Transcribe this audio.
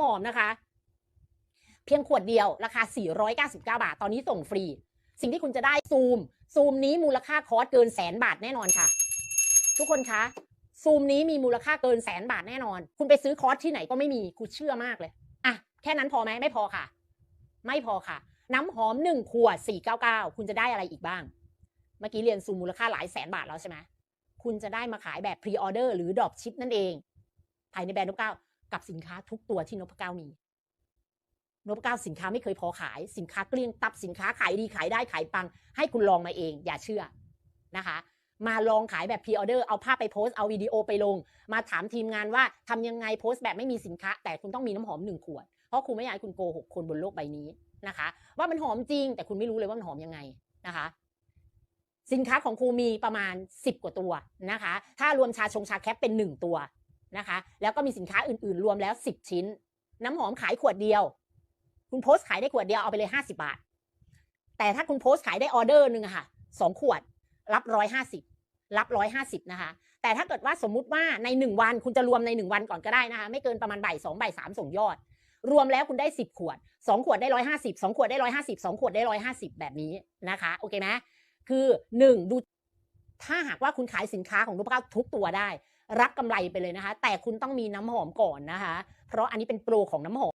หอมนะคะ เพียงขวดเดียวราคา 499 บาท ตอนนี้ส่งฟรี สิ่งที่คุณจะได้ซูม ซูมนี้มูลค่าคอร์สเกินแสนบาทแน่นอนค่ะ ทุกคนคะ ซูมนี้มีมูลค่าเกินแสนบาทแน่นอน คุณไปซื้อคอร์สที่ไหนก็ไม่มีกูเชื่อมากเลยอะแค่นั้นพอไหมไม่พอค่ะ ไม่พอค่ะ น้ำหอมหนึ่งขวด 499 คุณจะได้อะไรอีกบ้าง เมื่อกี้เรียนซูมมูลค่าหลายแสนบาทแล้วใช่ไหมคุณจะได้มาขายแบบพรีออเดอร์หรือดรอปชิปนั่นเองภายในแบรนด์นพเก้า กับสินค้าทุกตัวที่นพเก้ามีนพเก้าสินค้าไม่เคยพอขาย สินค้าเกลี้ยงตับสินค้าขายดีขายได้ขายปัง ให้คุณลองมาเอง อย่าเชื่อนะคะ มาลองขายแบบพรีออเดอร์เอาภาพไปโพสต์เอาวิดีโอไปลง มาถามทีมงานว่าทำยังไงโพสต์แบบไม่มีสินค้า แต่คุณต้องมีน้ำหอมหนึ่งขวด เพราะคุณไม่อยากให้คุณโกหกคนบนโลกใบนี้นะคะ ว่ามันหอมจริง แต่คุณไม่รู้เลยว่ามันหอมยังไงนะคะ สินค้าของครูมีประมาณ 10 กว่าตัวนะคะ ถ้ารวมชาชงชาแคปเป็น 1 ตัว นะคะ แล้วก็มีสินค้าอื่นๆ รวมแล้ว 10 ชิ้น น้ำหอมขายขวดเดียว คุณโพสต์ขายได้ขวดเดียวเอาไปเลย 50 บาท แต่ถ้าคุณโพสต์ขายได้ออเดอร์หนึ่งค่ะสองขวด รับร้อยห้าสิบรับร้อยห้าสิบนะคะ แต่ถ้าเกิดว่าสมมุติว่าในหนึ่งวันคุณจะรวมในหนึ่งวันก่อนก็ได้นะคะ ไม่เกินประมาณบ่ายสองบ่ายสามส่งยอด รวมแล้วคุณได้สิบขวดสองขวดได้ร้อยห้าสิบสองขวดได้ร้อยห้าสิบสองขวดได้ร้อยห้าสิบแบบนี้นะคะโอเคไหมคือหนึ่งดูถ้าหากว่าคุณขายสินค้าของนุพเก้าทุกตัวได้ รับกำไรไปเลยนะคะ แต่คุณต้องมีน้ำหอมก่อนนะคะ เพราะอันนี้เป็นโปรของน้ำหอม